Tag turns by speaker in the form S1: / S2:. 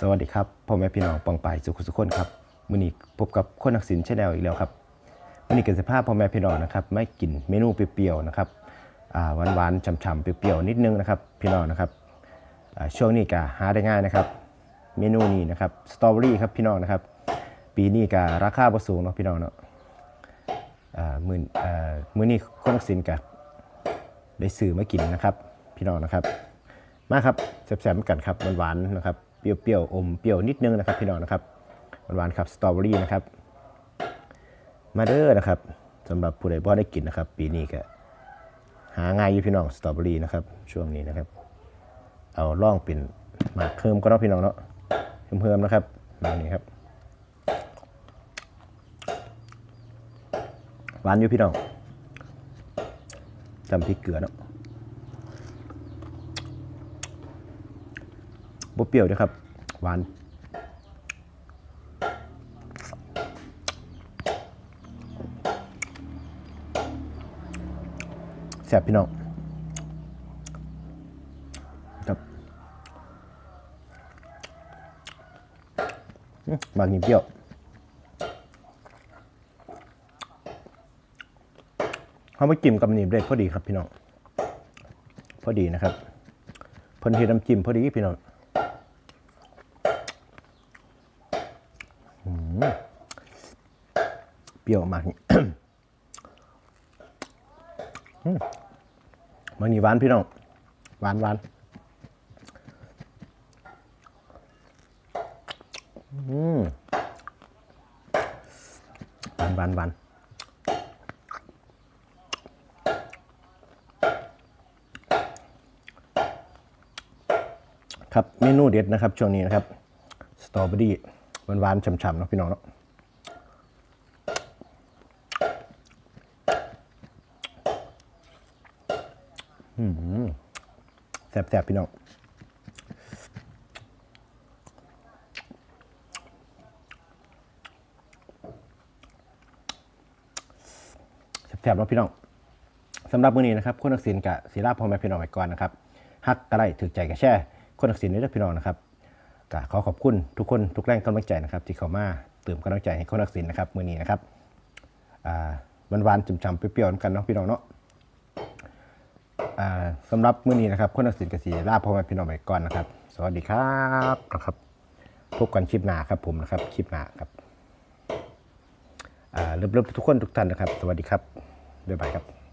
S1: สวัสดีครับพ่อแม่พี่น้องปองปายสุขสุขคนครับมื้อนี้พบกับคนนักสินชาแนลอีกแล้วครับมื้อนี้กันสภาพพ่อแม่พี่น้องนะครับไม่กินเมนูเปรี้ยวๆนะครับอ่าหวานฉ่ำๆเปรี้ยวๆนิดนึงนะครับพี่น้องนะครับอ่าช่วงนี้ก็หาได้ง่ายนะครับ เมนูนี้นะครับสตรอเบอรี่ครับพี่น้องนะครับ ปีนี้ก็ราคาบ่สูงเนาะพี่น้องเนาะอ่ามื้ออ่ามื้อนี้คนนักสินก็ได้ซื้อมากินนะครับ พี่น้องนะครับ มาครับแซ่บๆกันครับหวานๆนะครับ เปรี้ยวๆอมเปรี้ยวนิดนึงนะครับพี่น้องนะครับหวานๆครับสตรอเบอรี่นะครับ มาเด้อนะครับสำหรับผู้ใดบ่ได้กินนะครับ ปีนี้ก็หาง่ายอยู่พี่น้องสตรอเบอรี่นะครับ ช่วงนี้นะครับ เอาล่องเป็นหมากเพิ่มก็เนาะพี่น้องเนาะเพิ่มๆนะครับมานี่ครับหวานอยู่พี่น้องจำพริกเกลือเนาะ บ่เปรี้ยวด้วยครับ หวาน แซ่บพี่น้องครับบางนี่เปรี้ยวเขาม่จิ้มกับนี่ได้พอดีครับพี่น้อง พอดีนะครับพนเฮ็ดน้ำจิ้มพอดีพี่น้อง เปรี้ยวมากนี่อืมมันนี่หวานพี่น้อง หวานหวานอืมหวานหวานหวานครับ เมนูเด็ดนะครับ ช่วงนี้นะครับ สตรอเบอรี่ หวานๆฉ่ำๆนะพี่น้องเนาะแซ่บๆ พี่น้องแซ่บๆแล้วพี่น้องสำหรับมื้อนี้นะครับคนนักศิลป์กับศิลาพ่อแม่พี่น้องไปก่อนนะครับฮักกระไรถือใจกับแช่คนนักศิลป์นี่ด้วยพี่น้องนะครับ ก็ขอขอบคุณทุกคนทุกแรงกำลังใจนะครับ ที่เข้ามาเติมกำลังใจให้คนนักศิลป์นะครับมื้อนี้นะครับอ่าหวานจุ่มๆเปรี้ยวๆกันเนาะพี่น้องเนาะสำหรับมื้อนี้นะครับคนนักศิลป์กสีลาพ่อแม่พี่น้องไปก่อนนะครับ สวัสดีครับนะครับพบกันคลิปหน้าครับผมนะครับคลิปหน้าครับอ่าเริ่มๆทุกคนทุกท่านนะครับ สวัสดีครับบ๊ายบายครับ